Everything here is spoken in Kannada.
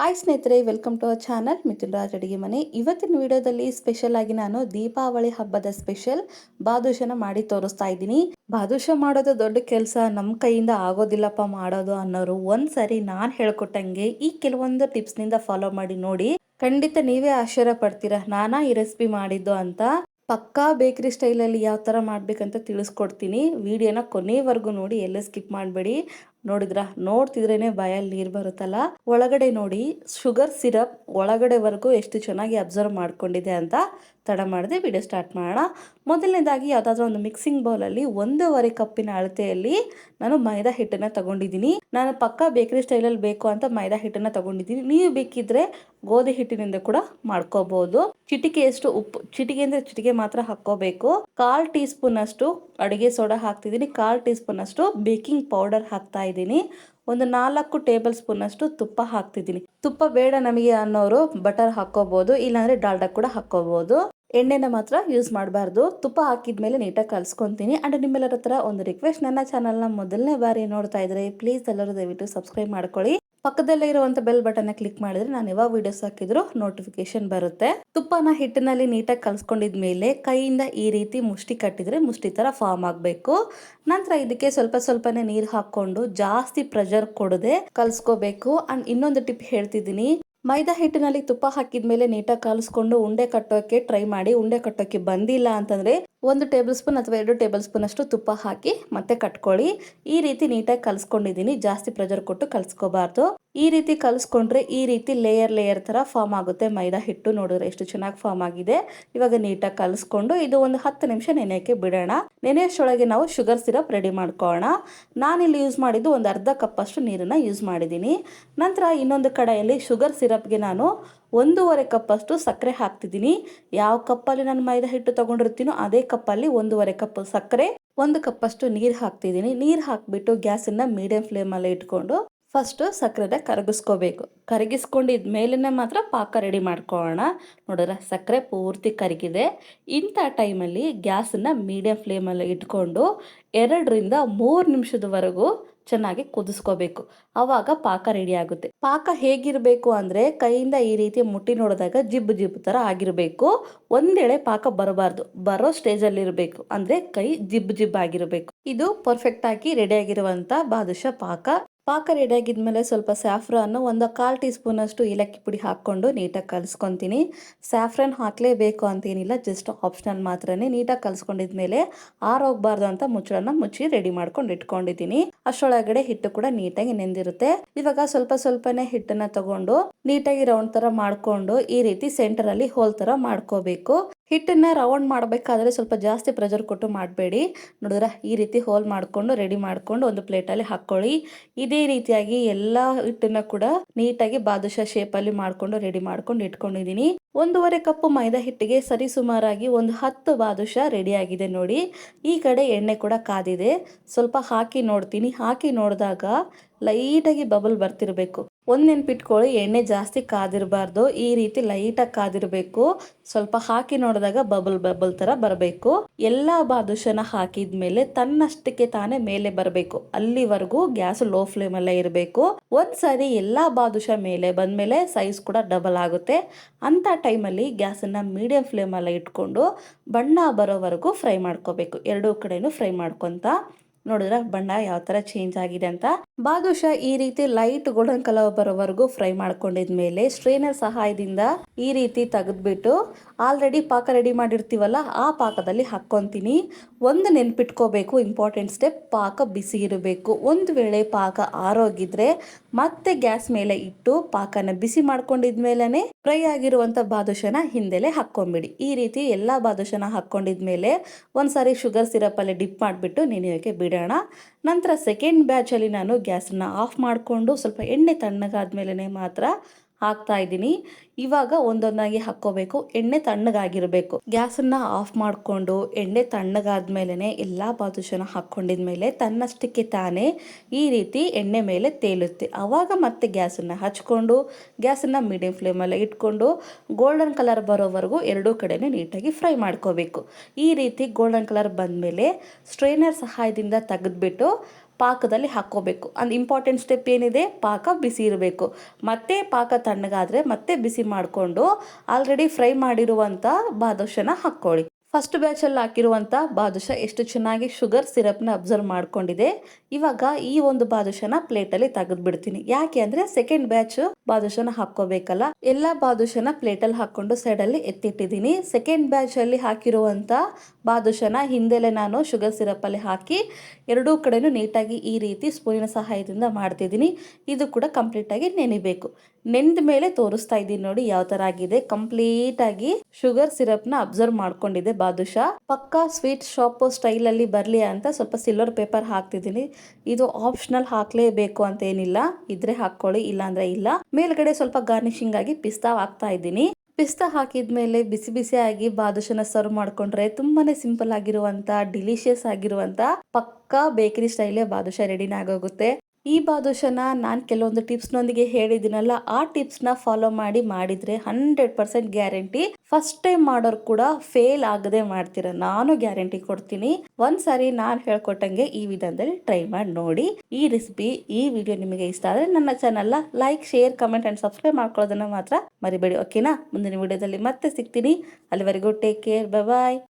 ಹಾಯ್ ಸ್ನೇಹಿತರೆ welcome to our channel Mithun Raj ಅಡುಗೆ ಮನೆ ಇವತ್ತಿನ ವಿಡಿಯೋದಲ್ಲಿ ಸ್ಪೆಷಲ್ ಆಗಿ ನಾನು ದೀಪಾವಳಿ ಹಬ್ಬದ ಸ್ಪೆಷಲ್ ಬಾದುಷನ ಮಾಡಿ ತೋರಿಸ್ತಾ ಇದ್ದೀನಿ. ಬಾದುಷ ಮಾಡೋದು ದೊಡ್ಡ ಕೆಲಸ ನಮ್ಮ ಕೈಯಿಂದ ಆಗೋದಿಲ್ಲಪ್ಪ ಮಾಡೋದು ಅನ್ನೋರು ಒಂದ್ಸರಿ ನಾನು ಹೇಳ್ಕೊಟ್ಟಂಗೆ ಈ ಕೆಲವೊಂದು ಟಿಪ್ಸ್ನಿಂದ ಫಾಲೋ ಮಾಡಿ ನೋಡಿ. ಖಂಡಿತ ನೀವೇ ಆಶ್ಚರ್ಯ ಪಡ್ತೀರಾ, ನಾನಾ ಈ ರೆಸಿಪಿ ಮಾಡಿದ್ದು ಅಂತ. ಪಕ್ಕಾ ಬೇಕ್ರಿ ಸ್ಟೈಲಲ್ಲಿ ಯಾವ ಥರ ಮಾಡಬೇಕಂತ ತಿಳಿಸ್ಕೊಡ್ತೀನಿ. ವಿಡಿಯೋನ ಕೊನೆವರೆಗೂ ನೋಡಿ, ಎಲ್ಲ ಸ್ಕಿಪ್ ಮಾಡಬೇಡಿ. ನೋಡಿದ್ರ? ನೋಡ್ತಿದ್ರೇನೆ ಬಾಯಲ್ಲಿ ನೀರು ಬರುತ್ತಲ್ಲ. ಒಳಗಡೆ ನೋಡಿ ಶುಗರ್ ಸಿರಪ್ ಒಳಗಡೆವರೆಗೂ ಎಷ್ಟು ಚೆನ್ನಾಗಿ ಅಬ್ಸರ್ವ್ ಮಾಡ್ಕೊಂಡಿದೆ ಅಂತ ತಡ ಮಾಡಿದೆ ವಿಡಿಯೋ ಸ್ಟಾರ್ಟ್ ಮಾಡೋಣ. ಮೊದಲನೇದಾಗಿ ಯಾವುದಾದ್ರೂ ಒಂದು ಮಿಕ್ಸಿಂಗ್ ಬೌಲಲ್ಲಿ ಒಂದೂವರೆ ಕಪ್ಪಿನ ಅಳತೆಯಲ್ಲಿ ನಾನು ಮೈದಾ ಹಿಟ್ಟನ್ನು ತಗೊಂಡಿದ್ದೀನಿ. ನಾನು ಪಕ್ಕ ಬೇಕರಿ ಸ್ಟೈಲಲ್ಲಿ ಬೇಕು ಅಂತ ಮೈದಾ ಹಿಟ್ಟನ್ನು ತಗೊಂಡಿದ್ದೀನಿ. ನೀವು ಬೇಕಿದ್ರೆ ಗೋಧಿ ಹಿಟ್ಟಿನಿಂದ ಕೂಡ ಮಾಡ್ಕೋಬಹುದು ಚಿಟಿಕೆಯಷ್ಟು ಉಪ್ಪು ಚಿಟಿಕೆ ಅಂದ್ರೆ ಚಿಟಿಕೆ ಮಾತ್ರ ಹಾಕೋಬೇಕು ಕಾಲ್ ಟೀ ಸ್ಪೂನ್ ಅಷ್ಟು ಅಡುಗೆ ಸೋಡಾ ಹಾಕ್ತಿದ್ದೀನಿ. ಕಾಲ್ ಟೀ ಸ್ಪೂನ್ ಅಷ್ಟು ಬೇಕಿಂಗ್ ಪೌಡರ್ ಹಾಕ್ತಾ ಇದ್ದೀನಿ. ಒಂದು ನಾಲ್ಕು ಟೇಬಲ್ ಸ್ಪೂನ್ ಅಷ್ಟು ತುಪ್ಪ ಹಾಕ್ತಿದ್ದೀನಿ. ತುಪ್ಪ ಬೇಡ ನಮಗೆ ಅನ್ನೋರು ಬಟರ್ ಹಾಕೋಬಹುದು ಇಲ್ಲಾಂದ್ರೆ ಡಾಲ್ಡಾ ಕೂಡ ಹಾಕೋಬಹುದು ಎಣ್ಣೆನ ಮಾತ್ರ ಯೂಸ್ ಮಾಡಬಾರ್ದು. ತುಪ್ಪ ಹಾಕಿದ್ಮೇಲೆ ನೀಟಾಗಿ ಕಲ್ಸ್ಕೊತೀನಿ. ಅಂಡ್ ನಿಮ್ಮೆಲ್ಲರ ಹತ್ರ ಒಂದು ರಿಕ್ವೆಸ್ಟ್, ನನ್ನ ಚಾನಲ್ನ ಮೊದಲನೇ ಬಾರಿ ನೋಡ್ತಾ ಇದ್ರೆ, ಪ್ಲೀಸ್ ಎಲ್ಲರೂ ದಯವಿಟ್ಟು ಸಬ್ಸ್ಕ್ರೈಬ್ ಮಾಡ್ಕೊಳ್ಳಿ. ಪಕ್ಕದಲ್ಲೇ ಇರುವಂತ ಬೆಲ್ ಬಟನ್ ಕ್ಲಿಕ್ ಮಾಡಿದ್ರೆ ನಾನು ಯಾವಾಗ ವಿಡಿಯೋಸ್ ಹಾಕಿದ್ರು ನೋಟಿಫಿಕೇಶನ್ ಬರುತ್ತೆ. ತುಪ್ಪನ ಹಿಟ್ಟಿನಲ್ಲಿ ನೀಟಾಗಿ ಕಲ್ಸ್ಕೊಂಡಿದ್ಮೇಲೆ ಕೈಯಿಂದ ಈ ರೀತಿ ಮುಷ್ಟಿ ಕಟ್ಟಿದ್ರೆ ಮುಷ್ಟಿ ತರ ಫಾರ್ಮ್ ಆಗಬೇಕು. ನಂತರ ಇದಕ್ಕೆ ಸ್ವಲ್ಪ ಸ್ವಲ್ಪನೇ ನೀರು ಹಾಕೊಂಡು ಜಾಸ್ತಿ ಪ್ರೆಷರ್ ಕೊಡದೆ ಕಲ್ಸ್ಕೋಬೇಕು. ಅಂಡ್ ಇನ್ನೊಂದು ಟಿಪ್ ಹೇಳ್ತಿದ್ದೀನಿ. ಮೈದಾ ಹಿಟ್ಟಿನಲ್ಲಿ ತುಪ್ಪ ಹಾಕಿದ್ಮೇಲೆ ನೀಟಾಗಿ ಕಲಿಸ್ಕೊಂಡು ಉಂಡೆ ಕಟ್ಟೋಕೆ ಟ್ರೈ ಮಾಡಿ. ಉಂಡೆ ಕಟ್ಟೋಕೆ ಬಂದಿಲ್ಲ ಅಂತಂದ್ರೆ ಒಂದು ಟೇಬಲ್ ಸ್ಪೂನ್ ಅಥವಾ ಎರಡು ಟೇಬಲ್ ಸ್ಪೂನ್ ಅಷ್ಟು ತುಪ್ಪ ಹಾಕಿ ಮತ್ತೆ ಕಟ್ಕೊಳ್ಳಿ. ಈ ರೀತಿ ನೀಟಾಗಿ ಕಲಿಸ್ಕೊಂಡಿದ್ದೀನಿ. ಜಾಸ್ತಿ ಪ್ರೆಷರ್ ಕೊಟ್ಟು ಕಲ್ಸ್ಕೋಬಾರ್ದು. ಈ ರೀತಿ ಕಲಿಸ್ಕೊಂಡ್ರೆ ಈ ರೀತಿ ಲೇಯರ್ ಲೇಯರ್ ಥರ ಫಾರ್ಮ್ ಆಗುತ್ತೆ. ಮೈದಾ ಹಿಟ್ಟು ನೋಡಿದ್ರೆ ಎಷ್ಟು ಚೆನ್ನಾಗಿ ಫಾರ್ಮ್ ಆಗಿದೆ. ಇವಾಗ ನೀಟಾಗಿ ಕಲಿಸ್ಕೊಂಡು ಇದು ಒಂದು ಹತ್ತು ನಿಮಿಷ ನೆನೆಯೋಕ್ಕೆ ಬಿಡೋಣ. ನೆನೆಯಷ್ಟೊಳಗೆ ನಾವು ಶುಗರ್ ಸಿರಪ್ ರೆಡಿ ಮಾಡ್ಕೊಳ್ಳೋಣ. ನಾನಿಲ್ಲಿ ಯೂಸ್ ಮಾಡಿದ್ದು ಒಂದು ಅರ್ಧ ಕಪ್ಪಷ್ಟು ನೀರನ್ನು ಯೂಸ್ ಮಾಡಿದ್ದೀನಿ. ನಂತರ ಇನ್ನೊಂದು ಕಡೆಯಲ್ಲಿ ಶುಗರ್ ಸಿರಪ್ಗೆ ನಾನು ಒಂದೂವರೆ ಕಪ್ಪಷ್ಟು ಸಕ್ಕರೆ ಹಾಕ್ತಿದ್ದೀನಿ. ಯಾವ ಕಪ್ಪಲ್ಲಿ ನಾನು ಮೈದಾ ಹಿಟ್ಟು ತಗೊಂಡಿರ್ತೀನೋ ಅದೇ ಕಪ್ಪಲ್ಲಿ ಒಂದೂವರೆ ಕಪ್ ಸಕ್ಕರೆ, ಒಂದು ಕಪ್ಪಷ್ಟು ನೀರು ಹಾಕ್ತಿದ್ದೀನಿ. ನೀರು ಹಾಕಿಬಿಟ್ಟು ಗ್ಯಾಸನ್ನು ಮೀಡಿಯಂ ಫ್ಲೇಮಲ್ಲಿ ಇಟ್ಕೊಂಡು ಫಸ್ಟು ಸಕ್ಕರೆನ ಕರಗಿಸ್ಕೋಬೇಕು. ಕರಗಿಸ್ಕೊಂಡಿದ ಮೇಲೇ ಮಾತ್ರ ಪಾಕ ರೆಡಿ ಮಾಡ್ಕೊಳ್ಳೋಣ ನೋಡಿದ್ರೆ ಸಕ್ಕರೆ ಪೂರ್ತಿ ಕರಗಿದೆ. ಇಂಥ ಟೈಮಲ್ಲಿ ಗ್ಯಾಸನ್ನು ಮೀಡಿಯಂ ಫ್ಲೇಮಲ್ಲಿ ಇಟ್ಕೊಂಡು ಎರಡರಿಂದ ಮೂರು ನಿಮಿಷದವರೆಗೂ ಚೆನ್ನಾಗಿ ಕುದಿಸ್ಕೋಬೇಕು. ಆವಾಗ ಪಾಕ ರೆಡಿ ಆಗುತ್ತೆ. ಪಾಕ ಹೇಗಿರಬೇಕು ಅಂದರೆ ಕೈಯಿಂದ ಈ ರೀತಿ ಮುಟ್ಟಿ ನೋಡಿದಾಗ ಜಿಬ್ಬು ಜಿಬ್ಬು ಥರ ಆಗಿರಬೇಕು. ಒಂದೇಳೆ ಪಾಕ ಬರಬಾರ್ದು. ಬರೋ ಸ್ಟೇಜಲ್ಲಿ ಇರಬೇಕು. ಅಂದರೆ ಕೈ ಜಿಬ್ಬು ಜಿಬ್ಬು ಆಗಿರಬೇಕು. ಇದು ಪರ್ಫೆಕ್ಟಾಗಿ ರೆಡಿಯಾಗಿರುವಂಥ ಬಾದುಷ ಪಾಕ. ಪಾಕ ರೆಡಿ ಆಗಿದ್ಮೇಲೆ ಸ್ವಲ್ಪ ಸ್ಯಾಫ್ರಾನ್ ಒಂದು ಕಾಲು ಟೀ ಸ್ಪೂನ್ ಅಷ್ಟು ಏಲಕ್ಕಿ ಪುಡಿ ಹಾಕ್ಕೊಂಡು ನೀಟಾಗಿ ಕಲಿಸ್ಕೊತೀನಿ. ಸ್ಯಾಫ್ರನ್ ಹಾಕಲೇಬೇಕು ಅಂತೇನಿಲ್ಲ, ಜಸ್ಟ್ ಆಪ್ಷನಲ್ ಮಾತ್ರನೇ. ನೀಟಾಗಿ ಕಲಿಸ್ಕೊಂಡಿದ್ಮೇಲೆ ಆರೋಗ್ಬಾರ್ದು ಅಂತ ಮುಚ್ಚಳನ್ನ ಮುಚ್ಚಿ ರೆಡಿ ಮಾಡ್ಕೊಂಡು ಇಟ್ಕೊಂಡಿದ್ದೀನಿ. ಅಷ್ಟೊಳಗಡೆ ಹಿಟ್ಟು ಕೂಡ ನೀಟಾಗಿ ನೆಂದಿರುತ್ತೆ. ಇವಾಗ ಸ್ವಲ್ಪ ಸ್ವಲ್ಪನೇ ಹಿಟ್ಟನ್ನ ತಗೊಂಡು ನೀಟಾಗಿ ರೌಂಡ್ ತರ ಮಾಡ್ಕೊಂಡು ಈ ರೀತಿ ಸೆಂಟರ್ ಅಲ್ಲಿ ಹೋಲ್ ತರ ಮಾಡ್ಕೋಬೇಕು. ಹಿಟ್ಟನ್ನ ರೌಂಡ್ ಮಾಡಬೇಕಾದ್ರೆ ಸ್ವಲ್ಪ ಜಾಸ್ತಿ ಪ್ರೆಷರ್ ಕೊಟ್ಟು ಮಾಡಬೇಡಿ. ನೋಡಿದ್ರ ಈ ರೀತಿ ಹೋಲ್ ಮಾಡಿಕೊಂಡು ರೆಡಿ ಮಾಡಿಕೊಂಡು ಒಂದು ಪ್ಲೇಟಲ್ಲಿ ಹಾಕ್ಕೊಳ್ಳಿ ಇದೇ ರೀತಿಯಾಗಿ ಎಲ್ಲ ಹಿಟ್ಟನ್ನ ಕೂಡ ನೀಟಾಗಿ ಬಾದುಷಾ ಶೇಪಲ್ಲಿ ಮಾಡಿಕೊಂಡು ರೆಡಿ ಮಾಡ್ಕೊಂಡು ಇಟ್ಕೊಂಡಿದ್ದೀನಿ. ಒಂದೂವರೆ ಕಪ್ಪು ಮೈದಾ ಹಿಟ್ಟಿಗೆ ಸರಿ ಸುಮಾರಾಗಿ ಒಂದು ಹತ್ತು ಬಾದುಷಾ ರೆಡಿ ಆಗಿದೆ ನೋಡಿ. ಈ ಕಡೆ ಎಣ್ಣೆ ಕೂಡ ಕಾದಿದೆ. ಸ್ವಲ್ಪ ಹಾಕಿ ನೋಡ್ತೀನಿ. ಹಾಕಿ ನೋಡಿದಾಗ ಲೈಟಾಗಿ ಬಬಲ್ ಬರ್ತಿರ್ಬೇಕು. ಒಂದು ನೆನ್ಪಿಟ್ಕೊಳ್ಳಿ ಎಣ್ಣೆ ಜಾಸ್ತಿ ಕಾದಿರಬಾರ್ದು, ಈ ರೀತಿ ಲೈಟಾಗಿ ಕಾದಿರಬೇಕು. ಸ್ವಲ್ಪ ಹಾಕಿ ನೋಡಿದಾಗ ಬಬಲ್ ಬಬಲ್ ಥರ ಬರಬೇಕು. ಎಲ್ಲ ಬಾದುಷನ ಹಾಕಿದ ಮೇಲೆ ತನ್ನಷ್ಟಕ್ಕೆ ತಾನೇ ಮೇಲೆ ಬರಬೇಕು. ಅಲ್ಲಿವರೆಗೂ ಗ್ಯಾಸ್ ಲೋ ಫ್ಲೇಮಲ್ಲೇ ಇರಬೇಕು. ಒಂದ್ಸರಿ ಎಲ್ಲ ಬಾದುಷ ಮೇಲೆ ಬಂದಮೇಲೆ ಸೈಜ್ ಕೂಡ ಡಬಲ್ ಆಗುತ್ತೆ. ಅಂಥ ಟೈಮಲ್ಲಿ ಗ್ಯಾಸನ್ನು ಮೀಡಿಯಂ ಫ್ಲೇಮಲ್ಲಿ ಇಟ್ಕೊಂಡು ಬಣ್ಣ ಬರೋವರೆಗೂ ಫ್ರೈ ಮಾಡ್ಕೋಬೇಕು. ಎರಡೂ ಕಡೆನೂ ಫ್ರೈ ಮಾಡ್ಕೊತ. ನೋಡಿದ್ರೆ ಬಣ್ಣ ಯಾವ ತರ ಚೇಂಜ್ ಆಗಿದೆ ಅಂತ. ಬಾದುಷಾ ಈ ರೀತಿ ಲೈಟ್ ಗೋಲ್ಡನ್ ಕಲರ್ ಬರೋವರೆಗೂ ಫ್ರೈ ಮಾಡ್ಕೊಂಡಿದ್ಮೇಲೆ ಸ್ಟ್ರೈನರ್ ಸಹಾಯದಿಂದ ಈ ರೀತಿ ತೆಗೆದ್ಬಿಟ್ಟು ಆಲ್ರೆಡಿ ಪಾಕ ರೆಡಿ ಮಾಡಿರ್ತೀವಲ್ಲ ಆ ಪಾಕದಲ್ಲಿ ಹಾಕ್ಕೊತೀನಿ. ಒಂದು ನೆನ್ಪಿಟ್ಕೋಬೇಕು ಇಂಪಾರ್ಟೆಂಟ್ ಸ್ಟೆಪ್ ಪಾಕ ಬಿಸಿ ಇರಬೇಕು. ಒಂದು ವೇಳೆ ಪಾಕ ಆರೋಗಿದ್ರೆ ಮತ್ತೆ ಗ್ಯಾಸ್ ಮೇಲೆ ಇಟ್ಟು ಪಾಕನ ಬಿಸಿ ಮಾಡ್ಕೊಂಡಿದ್ಮೇಲೆ ಫ್ರೈ ಆಗಿರುವಂತ ಬಾದುಷನ ಹಿಂದೆಲೆ ಹಾಕ್ಕೊಂಬಿಡಿ. ಈ ರೀತಿ ಎಲ್ಲ ಬಾದುಷನ ಹಾಕ್ಕೊಂಡಿದ್ಮೇಲೆ ಒಂದ್ಸಾರಿ ಶುಗರ್ ಸಿರಪ್ ಅಲ್ಲಿ ಡಿಪ್ ಮಾಡಿಬಿಟ್ಟು ನೆನೆಯೋಕೆ ಬಿಡೋಣ. ನಂತರ ಸೆಕೆಂಡ್ ಬ್ಯಾಚಲ್ಲಿ ನಾನು ಗ್ಯಾಸನ್ನು ಆಫ್ ಮಾಡಿಕೊಂಡು ಸ್ವಲ್ಪ ಎಣ್ಣೆ ತಣ್ಣಗಾದ ಮೇಲೆ ಮಾತ್ರ ಹಾಕ್ತಾ ಇದ್ದೀನಿ. ಇವಾಗ ಒಂದೊಂದಾಗಿ ಹಾಕ್ಕೋಬೇಕು. ಎಣ್ಣೆ ತಣ್ಣಗಾಗಿರಬೇಕು. ಗ್ಯಾಸನ್ನ ಆಫ್ ಮಾಡಿಕೊಂಡು ಎಣ್ಣೆ ತಣ್ಣಗಾದ್ಮೇಲೆ ಎಲ್ಲ ಬಾದುಷನ ಹಾಕ್ಕೊಂಡಿದ್ಮೇಲೆ ತನ್ನಷ್ಟಕ್ಕೆ ತಾನೇ ಈ ರೀತಿ ಎಣ್ಣೆ ಮೇಲೆ ತೇಲುತ್ತೆ. ಆವಾಗ ಮತ್ತೆ ಗ್ಯಾಸನ್ನು ಹಚ್ಕೊಂಡು, ಗ್ಯಾಸನ್ನು ಮೀಡಿಯಂ ಫ್ಲೇಮಲ್ಲಿ ಇಟ್ಕೊಂಡು ಗೋಲ್ಡನ್ ಕಲರ್ ಬರೋವರೆಗೂ ಎರಡೂ ಕಡೆಯೇ ನೀಟಾಗಿ ಫ್ರೈ ಮಾಡ್ಕೋಬೇಕು. ಈ ರೀತಿ ಗೋಲ್ಡನ್ ಕಲರ್ ಬಂದಮೇಲೆ ಸ್ಟ್ರೈನರ್ ಸಹಾಯದಿಂದ ತೆಗೆದ್ಬಿಟ್ಟು ಪಾಕದಲ್ಲಿ ಹಾಕ್ಕೋಬೇಕು. ಅಂದ್ರೆ ಇಂಪಾರ್ಟೆಂಟ್ ಸ್ಟೆಪ್ ಏನಿದೆ? ಪಾಕ ಬಿಸಿ ಇರಬೇಕು. ಮತ್ತೆ ಪಾಕ ತಣ್ಣಗಾದರೆ ಮತ್ತೆ ಬಿಸಿ ಮಾಡಿಕೊಂಡು ಆಲ್ರೆಡಿ ಫ್ರೈ ಮಾಡಿರುವಂಥ ಬಾದುಷನ ಹಾಕ್ಕೊಳ್ಳಿ. ಫಸ್ಟ್ ಬ್ಯಾಚಲ್ಲಿ ಹಾಕಿರುವಂಥ ಬಾದುಷ ಎಷ್ಟು ಚೆನ್ನಾಗಿ ಶುಗರ್ ಸಿರಪ್ನ ಅಬ್ಸರ್ವ್ ಮಾಡ್ಕೊಂಡಿದೆ. ಇವಾಗ ಈ ಒಂದು ಬಾದುಷನ ಪ್ಲೇಟಲ್ಲಿ ತೆಗೆದು ಬಿಡ್ತೀನಿ. ಯಾಕೆ ಅಂದರೆ ಸೆಕೆಂಡ್ ಬ್ಯಾಚ್ ಬಾದುಷನ ಹಾಕ್ಕೋಬೇಕಲ್ಲ. ಎಲ್ಲ ಬಾದುಷನ ಪ್ಲೇಟಲ್ಲಿ ಹಾಕ್ಕೊಂಡು ಸೈಡಲ್ಲಿ ಎತ್ತಿಟ್ಟಿದ್ದೀನಿ. ಸೆಕೆಂಡ್ ಬ್ಯಾಚಲ್ಲಿ ಹಾಕಿರುವಂಥ ಬಾದುಷನ ಹಿಂದೆಲೆ ನಾನು ಶುಗರ್ ಸಿರಪ್ಪಲ್ಲಿ ಹಾಕಿ ಎರಡೂ ಕಡೆಯೂ ನೀಟಾಗಿ ಈ ರೀತಿ ಸ್ಪೂನಿನ ಸಹಾಯದಿಂದ ಮಾಡ್ತಿದ್ದೀನಿ. ಇದು ಕೂಡ ಕಂಪ್ಲೀಟಾಗಿ ನೆನಿಬೇಕು. ನೆಂದ ಮೇಲೆ ತೋರಿಸ್ತಾ ಇದ್ದೀನಿ ನೋಡಿ ಯಾವ ಥರ ಆಗಿದೆ. ಕಂಪ್ಲೀಟಾಗಿ ಶುಗರ್ ಸಿರಪ್ನ ಅಬ್ಸರ್ವ್ ಮಾಡ್ಕೊಂಡಿದೆ ಬಾದುಷಾ ಪಕ್ಕಾ ಸ್ವೀಟ್ ಶಾಪ್ ಸ್ಟೈಲಲ್ಲಿ ಬರಲಿ ಅಂತ ಸ್ವಲ್ಪ ಸಿಲ್ವರ್ ಪೇಪರ್ ಹಾಕ್ತಿದ್ದೀನಿ. ಇದು ಆಪ್ಷನಲ್ ಹಾಕ್ಲೇಬೇಕು ಅಂತ ಏನಿಲ್ಲ. ಇದ್ರೆ ಹಾಕ್ಕೊಳ್ಳಿ, ಇಲ್ಲಾಂದ್ರೆ ಇಲ್ಲ. ಮೇಲ್ಗಡೆ ಸ್ವಲ್ಪ ಗಾರ್ನಿಶಿಂಗ್ ಆಗಿ ಪಿಸ್ತಾ ಹಾಕ್ತಾ ಇದ್ದೀನಿ. ಪಿಸ್ತಾ ಹಾಕಿದ್ಮೇಲೆ ಬಿಸಿ ಬಿಸಿಯಾಗಿ ಬಾದುಷನ ಸರ್ವ್ ಮಾಡ್ಕೊಂಡ್ರೆ ತುಂಬಾನೇ ಸಿಂಪಲ್ ಆಗಿರುವಂತ, ಡಿಲಿಷಿಯಸ್ ಆಗಿರುವಂತ ಪಕ್ಕಾ ಬೇಕರಿ ಸ್ಟೈಲೇ ಬಾದುಷ ರೆಡಿನ ಆಗೋಗುತ್ತೆ ಈ ಬಾದುಷನ ನಾನು ಕೆಲವೊಂದು ಟಿಪ್ಸ್ನೊಂದಿಗೆ ಹೇಳಿದ್ದೀನಲ್ಲ, ಆ ಟಿಪ್ಸ್ನ ಫಾಲೋ ಮಾಡಿ ಮಾಡಿದರೆ hundred percent guarantee first time ಮಾಡೋರು ಕೂಡ ಫೇಲ್ ಆಗದೆ ಮಾಡ್ತೀರ. ನಾನು ಗ್ಯಾರಂಟಿ ಕೊಡ್ತೀನಿ. ಒಂದ್ಸಾರಿ ನಾನು ಹೇಳ್ಕೊಟ್ಟಂಗೆ ಈ ವಿಧಾನದಲ್ಲಿ ಟ್ರೈ ಮಾಡಿ ನೋಡಿ. ಈ ರೆಸಿಪಿ ಈ ವಿಡಿಯೋ ನಿಮಗೆ ಇಷ್ಟ ಆದರೆ ನನ್ನ ಚಾನಲ್ನ like share comment and subscribe ಮಾಡ್ಕೊಳ್ಳೋದನ್ನ ಮಾತ್ರ ಮರಿಬೇಡಿ ಓಕೆನಾ ಮುಂದಿನ ವಿಡಿಯೋದಲ್ಲಿ ಮತ್ತೆ ಸಿಗ್ತೀನಿ. ಅಲ್ಲಿವರೆಗೂ ಟೇಕ್ ಕೇರ್ ಬಾಯ್